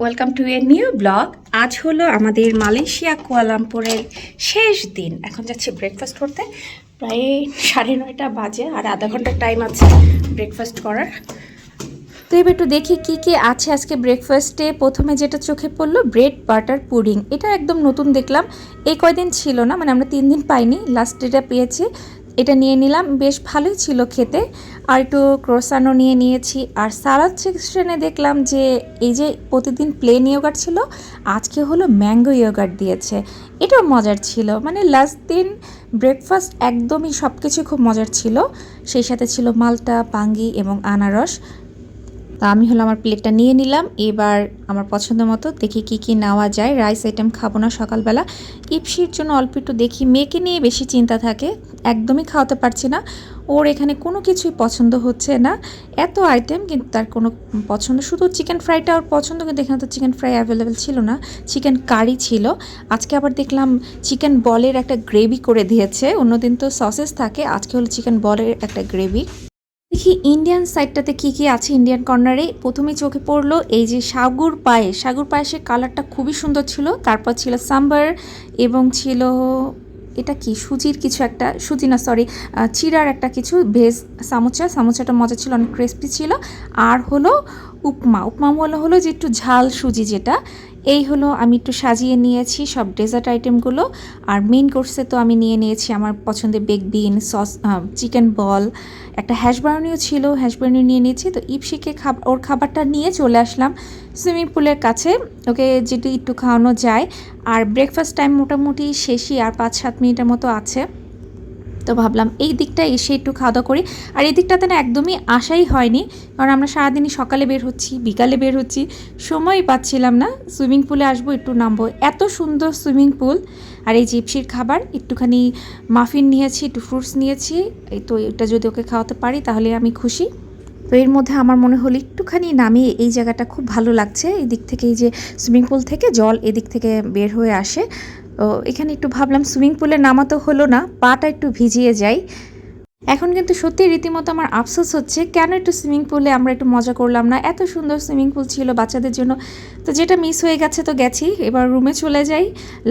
Welcome to a new blog আজ হলো আমাদের মালয়েশিয়া কুয়ালামপুরের শেষ দিন। এখন যাচ্ছি ব্রেকফাস্ট করতে। প্রায় সাড়ে নয়টা বাজে আর আধা ঘণ্টার টাইম আছে ব্রেকফাস্ট করার। তো এবার একটু দেখি কি কি আছে আজকে ব্রেকফাস্টে প্রথমে যেটা চোখে পড়ল ব্রেড বাটার পুডিং এটা একদম নতুন দেখলাম। এই কয়দিন ছিল না মানে আমরা তিন দিন পাইনি। লাস্ট ডেটা পেয়েছি। এটা নিয়ে নিলাম, বেশ ভালোই ছিল খেতে। আর একটু ক্রোসানো নিয়ে নিয়েছি। আর সালাদ সেকশনে দেখলাম যে, এই যে প্রতিদিন প্লেন ইয়োগার্ট ছিল, আজকে হলো ম্যাঙ্গো ইয়োগার্ট দিয়েছে। এটাও মজার ছিল। মানে লাস্ট দিন ব্রেকফাস্ট একদমই সব কিছু খুব মজার ছিল। সেই সাথে ছিল মালটা, পাঙ্গি এবং আনারস। তা আমি হলো আমার প্লেটটা নিয়ে নিলাম। এবার আমার পছন্দ মতো দেখি কি কি নেওয়া যায়। রাইস আইটেম খাব না সকালবেলা। ইপসির জন্য অল্প একটু দেখি। মেয়েকে নিয়ে বেশি চিন্তা থাকে। একদমই খাওয়াতে পারছি না। ওর এখানে কোনো কিছুই পছন্দ হচ্ছে না। এত আইটেম কিন্তু তার কোনো পছন্দ শুধু চিকেন ফ্রাইটা ওর পছন্দ, কিন্তু এখানে তো চিকেন ফ্রাই অ্যাভেলেবেল ছিল না। চিকেন কারি ছিল। আজকে আবার দেখলাম চিকেন বলের একটা গ্রেভি করে দিয়েছে। অন্যদিন তো সসেস থাকে। আজকে হলো চিকেন বলের একটা গ্রেভি দেখি ইন্ডিয়ান সাইডটাতে কি কি আছে ইন্ডিয়ান কর্নারে প্রথমে চোখে পড়ল এই যে সাগুর পায়েস। সাগুর পায়েসের কালারটা খুবই সুন্দর ছিল। তারপর ছিল সাম্বার এবং ছিল এটা কি? সুজির কিছু একটা। সুজি না সরি চিরার একটা কিছু ভেজ সামোচা। সামোচাটা মজা ছিল, অনেক ক্রিস্পি ছিল। আর হলো উপমা। উপমা হলো হলো যে একটু ঝাল সুজি যেটা। এই হলো আমি একটু সাজিয়ে নিয়েছি সব ডেজার্ট আইটেমগুলো আর মেন কোর্সে তো আমি নিয়ে নিয়েছি আমার পছন্দের বেগ বিন সস চিকেন বল একটা হ্যাশ ছিল হ্যাশ নিয়ে নিয়েছি। তো ইপসিকে খাব, ওর খাবারটা নিয়ে চলে আসলাম সুইমিং পুলের কাছে। ওকে যেটি একটু খাওয়ানো যায়। আর ব্রেকফাস্ট টাইম মোটামুটি শেষই, আর পাঁচ সাত মিনিটের মতো আছে। তো ভাবলাম এই দিকটা এসে একটু খাওয়া দাওয়া করি। আর এই দিকটাতে না একদমই আশাই হয়নি। কারণ আমরা সারাদিনই সকালে বের হচ্ছি, বিকালে বের হচ্ছি। সময়ই পাচ্ছিলাম না। সুইমিং পুলে আসব, একটু নামবো। এত সুন্দর সুইমিং পুল। আর এই জিপসির খাবার, একটুখানি মাফিন নিয়েছি, একটু ফ্রুটস নিয়েছি। এই তো এটা যদি ওকে খাওয়াতে পারি, তাহলে আমি খুশি। তো এর মধ্যে আমার মনে হলো একটুখানি নামিয়ে এই জায়গাটা খুব ভালো লাগছে। এই দিক থেকে এই যে সুইমিং পুল থেকে জল এদিক থেকে বের হয়ে আসে। তো এখানে একটু ভাবলাম, সুইমিং পুলে নামাতো হলো না, পাটা একটু ভিজিয়ে যাই। এখন কিন্তু সত্যি রীতিমতো আমার আফসোস হচ্ছে, কেন একটু সুইমিং পুলে আমরা একটু মজা করলাম না? এত সুন্দর সুইমিং পুল ছিল বাচ্চাদের জন্য। তো যেটা মিস হয়ে গেছে তো গেছি, এবার রুমে চলে যাই।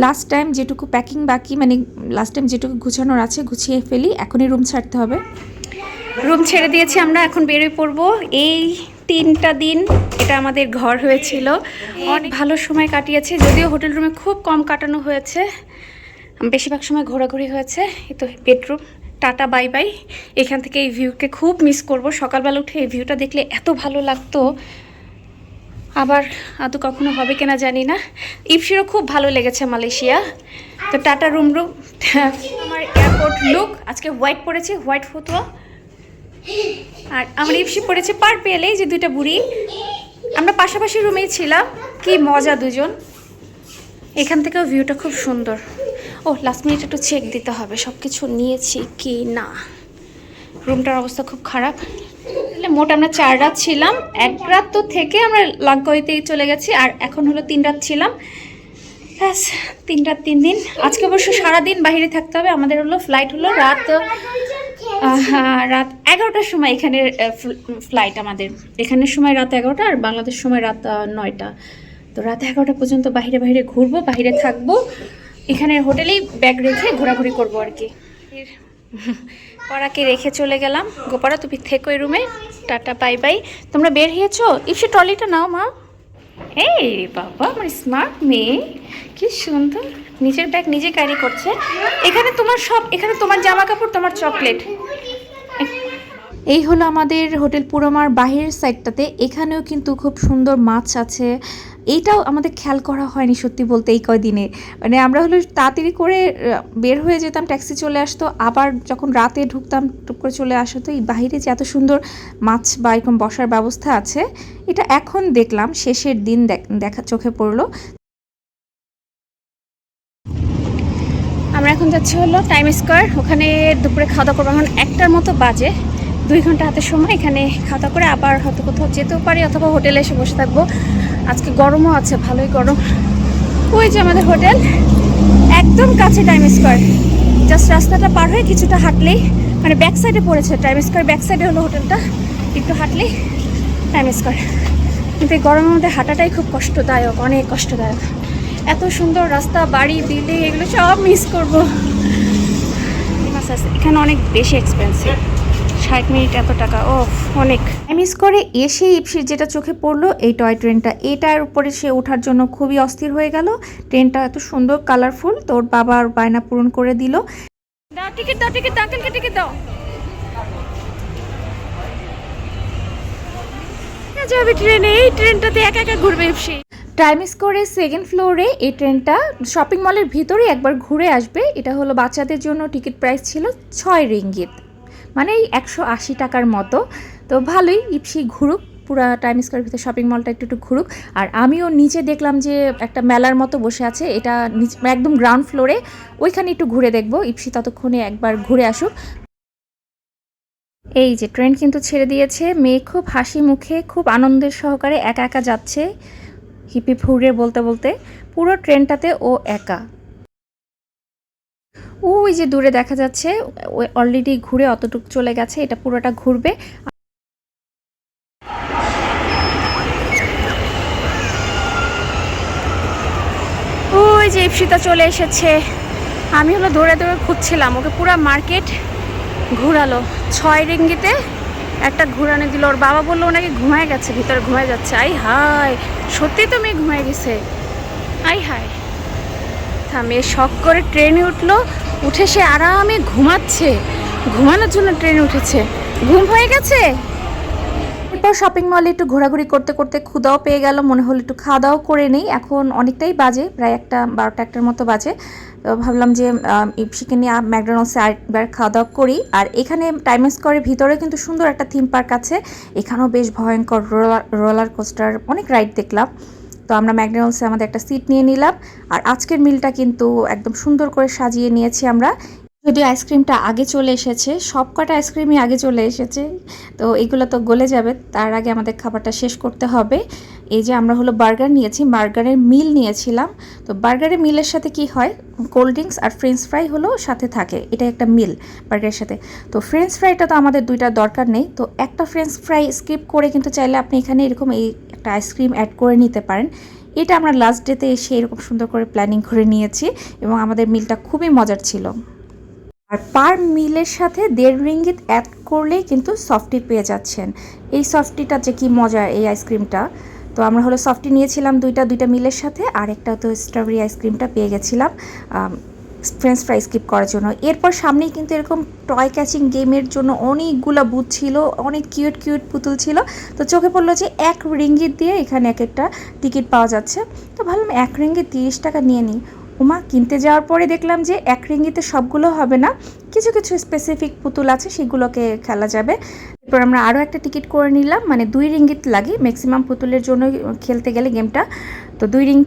লাস্ট টাইম যেটুকু প্যাকিং বাকি মানে লাস্ট টাইম যেটুকু গুছানোর আছে, গুছিয়ে ফেলি, এখনই রুম ছাড়তে হবে। রুম ছেড়ে দিয়েছি আমরা, এখন বেরোয় পড়ব। এই তিনটা দিন এটা আমাদের ঘর হয়েছিল। অনেক ভালো সময় কাটিয়েছে, যদিও হোটেল রুমে খুব কম কাটানো হয়েছে। বেশিরভাগ সময় ঘোরাঘুরি হয়েছে, এই তো বেডরুম। Tata, bye by. এখান থেকে এই ভিউকে খুব মিস করব। সকালবেলা উঠে এই ভিউটা দেখলে এত ভালো লাগতো। আবার আদৌ কখনো হবে কিনা জানি না। ইপসিরও খুব ভালো লেগেছে মালয়েশিয়া। তো টাটা রুম রুম। আমার এয়ারপোর্ট লুক আজকে হোয়াইট পরেছি হোয়াইট ফতুয়া। আর আমার ইপসি পড়েছে পার পেলেই যে দুইটা বুড়ি। আমরা পাশাপাশি রুমেই ছিলাম। কি মজা দুজন। এখান থেকেও ভিউটা খুব সুন্দর। ও লাস্ট মিনিট একটু চেক দিতে হবে। সব কিছু নিয়েছি কি না? রুমটার অবস্থা খুব খারাপ। মোট আমরা চার রাত ছিলাম। এক রাত তো থেকে আমরা লাঙ্কইতেই চলে গেছি। আর এখন হলো তিন রাত ছিলাম। ব্যাস, তিন রাত তিন দিন। আজকে অবশ্য সারাদিন বাইরে থাকতে হবে। আমাদের হলো ফ্লাইট হলো রাত রাত এগারোটার সময় এখানে ফ্লাইট আমাদের। এখানের সময় রাত এগারোটা আর বাংলাদেশ সময় রাত নয়টা। তো রাত এগারোটা পর্যন্ত বাইরে বাইরে ঘুরবো বাইরে থাকব। এখানের হোটেলেই ব্যাগ রেখে ঘোরাঘুরি করব আর কি। পড়াকে রেখে চলে গেলাম। গোপারা তুমি থেকো এই রুমে। Tata, bye bye. তোমরা বের হয়েছো? ইপসি ট্রলিটা নাও, মা। এই বাবা আমার স্মার্ট মেয়ে। কি সুন্দর। নিজের ব্যাগ নিজে ক্যারি করছে। এখানে তোমার সব, এখানে তোমার জামা কাপড় তোমার চকলেট এই হলো আমাদের হোটেল পুরোমার বাহিরের সাইডটাতে এখানেও কিন্তু খুব সুন্দর মাছ আছে। এইটাও আমাদের খেয়াল করা হয়নি সত্যি বলতে এই কয়দিনে মানে আমরা হলো তাড়াতাড়ি করে বের হয়ে যেতাম, ট্যাক্সি চলে আসতো, আবার যখন রাতে ঢুকতাম, টুক করে চলে আসতো এই বাইরে যে এত সুন্দর মাছ বা এরকম বসার ব্যবস্থা আছে, এটা এখন দেখলাম, শেষের দিন দেখ- দেখা, চোখে পড়ল। আমরা এখন যাচ্ছি হলো টাইম স্কোয়ার ওখানে দুপুরে খাওয়া দাওয়া করব। এখন একটার মতো বাজে, দুই ঘণ্টা হাতে সময়, এখানে খাওয়া দাওয়া করে আবার হয়তো কোথাও যেতেও পারি, অথবা হোটেলে এসে বসে থাকব। আজকে গরমও আছে, ভালোই গরম। ওই যে আমাদের হোটেল, একদম কাছে টাইম স্কোয়ার জাস্ট রাস্তাটা পার হয়ে কিছুটা হাঁটলেই মানে ব্যাক সাইডে পড়েছে টাইম স্কোয়ার ব্যাক সাইডে হলো হোটেলটা, একটু হাঁটলেই টাইম স্কোয়ার কিন্তু এই গরমের মধ্যে হাঁটাটাই খুব কষ্টদায়ক, অনেক কষ্টদায়ক। এত সুন্দর রাস্তা, বাড়ি, বিল্ডিং, এগুলো সব মিস করব। এখানে অনেক বেশি এক্সপেন্সিভ ষাট মিনিট এত টাকা ও অনেক। মিস করে এসে ইপসির যেটা চোখে পড়ল এই টয় ট্রেনটা। এটার উপরে সে ওঠার জন্য খুবই অস্থির হয়ে গেল। ট্রেনটা এত সুন্দর কালারফুল তোর বাবার বায়না পূরণ করে দিল। দাও টিকিট দাও টিকিট দাও আঙ্কেলকে টিকিট দাও। যাবে ট্রেনে এই ট্রেনটাতে একা একা ঘুরবে ইপসি। টাইম করে সেকেন্ড ফ্লোরে এই ট্রেনটা শপিং মলের ভিতরে একবার ঘুরে আসবে। এটা হলো বাচ্চাদের জন্য টিকিট প্রাইস ছিল ছয় রিঙ্গিত। মানে এই একশো আশি টাকার মতো। তো ভালোই ইপসি ঘুরুক, পুরা টাইম স্কোয়ার ভিতরে শপিং মলটা একটু একটু ঘুরুক। আর আমিও নিচে দেখলাম যে একটা মেলার মতো বসে আছে, এটা একদম গ্রাউন্ড ফ্লোরে ওইখানে একটু ঘুরে দেখব, ইপসি ততক্ষণে একবার ঘুরে আসুক। এই যে ট্রেন কিন্তু ছেড়ে দিয়েছে, মেয়ে খুব হাসি মুখে, খুব আনন্দের সহকারে একা একা যাচ্ছে হিপি ফুরে বলতে বলতে, পুরো ট্রেনটাতে ও একা। ওই যে দূরে দেখা যাচ্ছে অলরেডি ঘুরে অতটুক চলে গেছে, এটা পুরোটা ঘুরবে। ইপসিতা চলে এসেছে। আমি হলো দৌড়ে দৌড়ে খুঁজছিলাম, ওকে পুরো মার্কেট ঘুরালো। ছয় রিঙ্গিতে একটা ঘুরানো দিল। ওর বাবা বলল ওনাকে ঘুমায় গেছে, ভিতরে ঘুমায় যাচ্ছে। আই হাই সত্যি তো মেয়ে ঘুমায় গেছে। আই হাই তা মেয়ে শখ করে ট্রেনে উঠল, উঠে সে আরামে ঘুমাচ্ছে। ঘুমানোর জন্য ট্রেনে উঠেছে। ঘুম হয়ে গেছে? এরপর শপিং মলে একটু ঘোরাঘুরি করতে করতে ক্ষুদাও পেয়ে গেল, মনে হলো একটু খাওয়া দাওয়া করে নেই। এখন অনেকটাই বাজে, প্রায় একটা, বারোটা, একটার মতো বাজে। তো ভাবলাম যে ইপসিকে নিয়ে ম্যাকডোনাল্ডসে আরেকবার খাওয়া দাওয়া করি। আর এখানে টাইম স্কোয়ারের ভিতরে কিন্তু সুন্দর একটা থিম পার্ক আছে। এখানেও বেশ ভয়ঙ্কর রোলার কোস্টার অনেক রাইড দেখলাম। তো আমরা ম্যাকডোনাল্ডসে আমাদের একটা সিট নিয়ে নিলাম। আর আজকের মিলটা কিন্তু একদম সুন্দর করে সাজিয়ে নিয়েছি আমরা। যদি আইসক্রিমটা আগে চলে এসেছে সব কটা আইসক্রিমই আগে চলে এসেছে, তো এগুলো তো গলে যাবে, তার আগে আমাদের খাবারটা শেষ করতে হবে। এই যে আমরা হলো বার্গার নিয়েছি, বার্গারের মিল নিয়েছিলাম, তো বার্গারের মিলের সাথে কি হয়? কোল্ড ড্রিঙ্কস আর ফ্রেঞ্চ ফ্রাই হলো সাথে থাকে এটা একটা মিল বার্গারের সাথে। তো ফ্রেঞ্চ ফ্রাইটা তো আমাদের দুইটা দরকার নেই, তো একটা ফ্রেঞ্চ ফ্রাই স্কিপ করে কিন্তু চাইলে আপনি এখানে এরকম এই একটা আইসক্রিম অ্যাড করে নিতে পারেন। এটা আমরা লাস্ট ডেতে এসে এরকম সুন্দর করে প্ল্যানিং করে নিয়েছি এবং আমাদের মিলটা খুবই মজার ছিল। আর পার মিলের সাথে দেড় রিঙ্গিত অ্যাড করলেই কিন্তু সফটি পেয়ে যাচ্ছেন। এই সফটিটা যে কি মজা এই আইসক্রিমটা তো আমরা হলো সফটি নিয়েছিলাম দুইটা দুইটা মিলের সাথে, আর একটা তো স্ট্রবেরি আইসক্রিমটা পেয়ে গেছিলাম ফ্রেঞ্চ ফ্রাই স্কিপ করার জন্য। এরপর সামনেই কিন্তু এরকম টয় ক্যাচিং গেমের জন্য অনেকগুলো বুথ ছিল, অনেক কিউট কিউট পুতুল ছিল। তো চোখে পড়ল যে এক রিঙ্গিত দিয়ে এখানে এক একটা টিকিট পাওয়া যাচ্ছে। তো ভাবলাম এক রিঙ্গিত তিরিশ টাকা নিয়ে নিই। উমা, কিনতে যাওয়ার পরে দেখলাম যে এক রিঙ্গিতে সবগুলো হবে না। কিছু কিছু স্পেসিফিক পুতুল আছে, সেগুলোকে খেলা যাবে। এরপর আমরা আরও একটা টিকিট করে নিলাম মানে দুই রিঙ্গিত লাগে। ম্যাক্সিমাম পুতুলের জন্য খেলতে গেলে গেমটা তো দুই রিং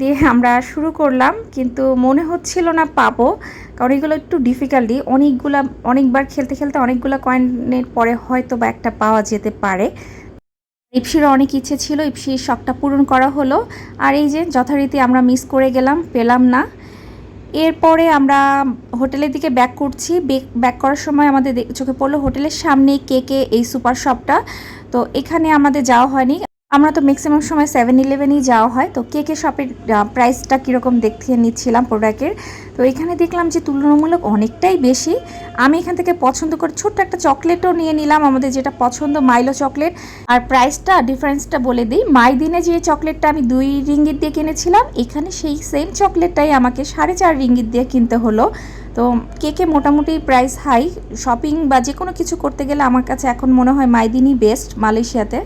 দিয়ে আমরা শুরু করলাম, কিন্তু মনে হচ্ছিল না পাবো, কারণ এগুলো একটু ডিফিকাল্টি অনেকগুলা, অনেকবার খেলতে খেলতে অনেকগুলো কয়েনের পরে হয়তো বা একটা পাওয়া যেতে পারে। ইপসির অনেক ইচ্ছে ছিল, ইপসির শখটা পূরণ করা হলো। আর এই যে যথারীতি আমরা মিস করে গেলাম, পেলাম না। এরপরে আমরা হোটেলের দিকে ব্যাক করছি। ব্যাক করার সময় আমাদের চোখে পড়ল হোটেলের সামনে কেকে এই সুপার শপটা তো এখানে আমাদের যাওয়া হয়নি। আমরা তো ম্যাক্সিমাম সময় সেভেন ইলেভেনই যাওয়া হয়। তো কেকে শপের প্রাইসটা কীরকম দেখতে নিচ্ছিলাম প্রোডাক্টের তো এখানে দেখলাম যে তুলনামূলক অনেকটাই বেশি। আমি এখান থেকে পছন্দ করে ছোট্ট একটা চকলেটও নিয়ে নিলাম, আমাদের যেটা পছন্দ মাইলো চকলেট আর প্রাইসটা ডিফারেন্সটা বলে দিই। মাই দিনে যে চকলেটটা আমি দুই রিঙ্গিত দিয়ে কিনেছিলাম, এখানে সেই সেম চকলেটটাই আমাকে সাড়ে চার রিঙ্গিত দিয়ে কিনতে হলো। তো কেকে মোটামুটি প্রাইস হাই শপিং বা যে কোনো কিছু করতে গেলে আমার কাছে এখন মনে হয় মাইদিনই বেস্ট মালয়েশিয়াতে।